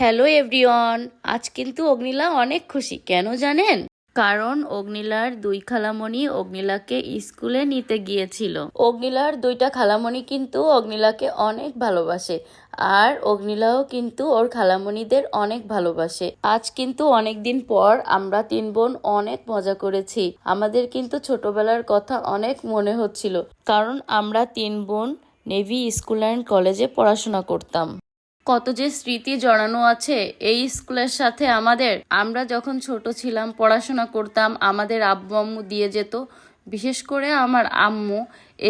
Hello everyone আজ কিন্তু অগ্নিলা অনেক খুশি, কেন জানেন? কারণ অগ্নিলার দুই খালামণি অগ্নিলাকে স্কুলে নিতে গিয়েছিল। অগ্নিলার দুইটা খালামণি কিন্তু অগ্নিলাকে অনেক ভালোবাসে, আর অগ্নিলাও কিন্তু ওর খালামণিদের অনেক ভালোবাসে। আজ কিন্তু অনেক দিন পর আমরা তিন বোন অনেক মজা করেছি। আমাদের কিন্তু ছোটবেলার কথা অনেক মনে হচ্ছিল, কারণ আমরা তিন বোন নেভি স্কুল অ্যান্ড কলেজে পড়াশোনা করতাম। কত যে স্মৃতি জড়ানো আছে এই স্কুলের সাথে আমাদের। আমরা যখন ছোট ছিলাম, পড়াশোনা করতাম, আমাদের আব্বু আম্মু দিয়ে যেত, বিশেষ করে আমার আম্মু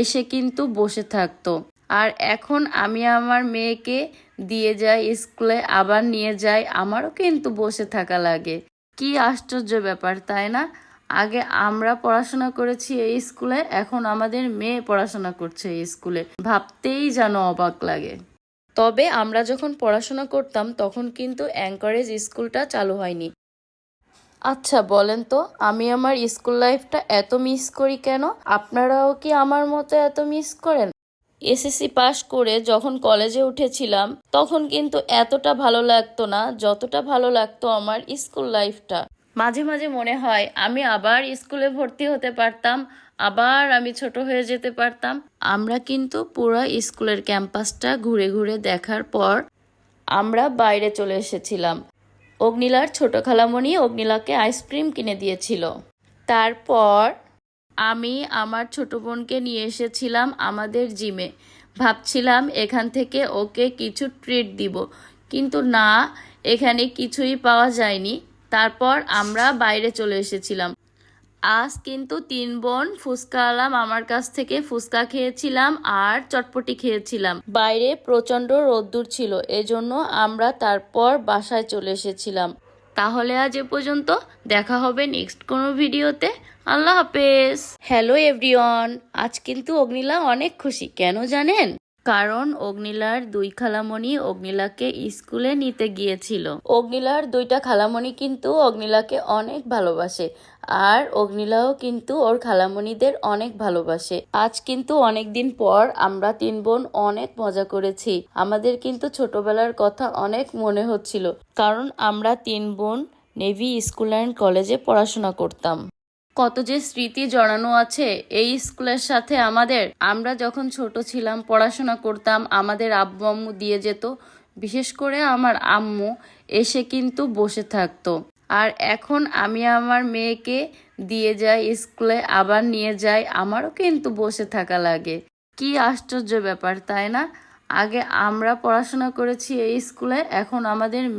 এসে কিন্তু বসে থাকতো। আর এখন আমি আমার মেয়েকে দিয়ে যাই স্কুলে, আবার নিয়ে যাই, আমারও কিন্তু বসে থাকা লাগে। কি আশ্চর্য ব্যাপার, তাই না? আগে আমরা পড়াশোনা করেছি এই স্কুলে, এখন আমাদের মেয়ে পড়াশোনা করছে এই স্কুলে। ভাবতেই যেন অবাক লাগে। তবে আমরা যখন পড়াশোনা করতাম তখন কিন্তু অ্যাঙ্কারেজ স্কুলটা চালু হয়নি। আচ্ছা বলেন তো আমি আমার স্কুল লাইফটা এত মিস করি কেন? আপনারাও কি আমার মতো এত মিস করেন? এসএসসি পাশ করে যখন কলেজে উঠেছিলাম তখন কিন্তু এতটা ভালো লাগতো না যতটা ভালো লাগতো আমার স্কুল লাইফটা। মাঝে মাঝে মনে হয় আমি আবার স্কুলে ভর্তি হতে পারতাম, আবার আমি ছোট হয়ে যেতে পারতাম। আমরা কিন্তু পুরো স্কুলের ক্যাম্পাসটা ঘুরে ঘুরে দেখার পর আমরা বাইরে চলে এসেছিলাম। অগ্নিলার ছোট খালামণি অগ্নিলাকে আইসক্রিম কিনে দিয়েছিল। তারপর আমি আমার ছোট বোনকে নিয়ে এসেছিলাম আমাদের জিমে। ভাবছিলাম এখান থেকে ওকে কিছু ট্রিট দিব, কিন্তু না, এখানে কিছুই পাওয়া যায়নি। তারপর আমরা বাইরে চলে এসেছিলাম। আজ কিন্তু তিন বোন ফুচকা আলাম আমার কাছ থেকে ফুচকা খেয়েছিলাম আর চটপটি খেয়েছিলাম। বাইরে প্রচণ্ড রোদ্দুর ছিল, এজন্য আমরা তারপর বাসায় চলে এসেছিলাম। তাহলে আজ এ পর্যন্ত, দেখা হবে নেক্সট কোনো ভিডিওতে। আল্লাহ হাফেজ। হ্যালো এভরিওয়ান, আজ কিন্তু অগ্নিলা অনেক খুশি, কেন জানেন? কারণ অগ্নিলার দুই খালামণি অগ্নিলাকে স্কুলে নিতে গিয়েছিল। অগ্নিলার দুইটা খালামণি কিন্তু অগ্নিলাকে অনেক ভালোবাসে আর অগ্নিলাও কিন্তু ওর খালামণিদের অনেক ভালোবাসে। আজ কিন্তু অনেক দিন পর আমরা তিন বোন অনেক মজা করেছি। আমাদের কিন্তু ছোটবেলার কথা অনেক মনে হচ্ছিল, কারণ আমরা তিন বোন নেভি স্কুল অ্যান্ড কলেজে পড়াশোনা করতাম। কত যে স্মৃতি জড়ানো আছে, এই স্কুলের সাথে আমাদের। আমরা যখন ছোট ছিলাম, পড়াশোনা করতাম, আমাদের আব্বু আম্মু দিয়ে যেত। বিশেষ করে আমার আম্মু এসে কিন্তু বসে থাকতো। আর এখন আমি আমার মেয়েকে দিয়ে যাই স্কুলে, আবার নিয়ে যাই, আমারও কিন্তু বসে থাকা লাগে। কি আশ্চর্য ব্যাপার, তাই না? আগে আমরা পড়াশোনা করেছি এই স্কুলে, এখন আমাদের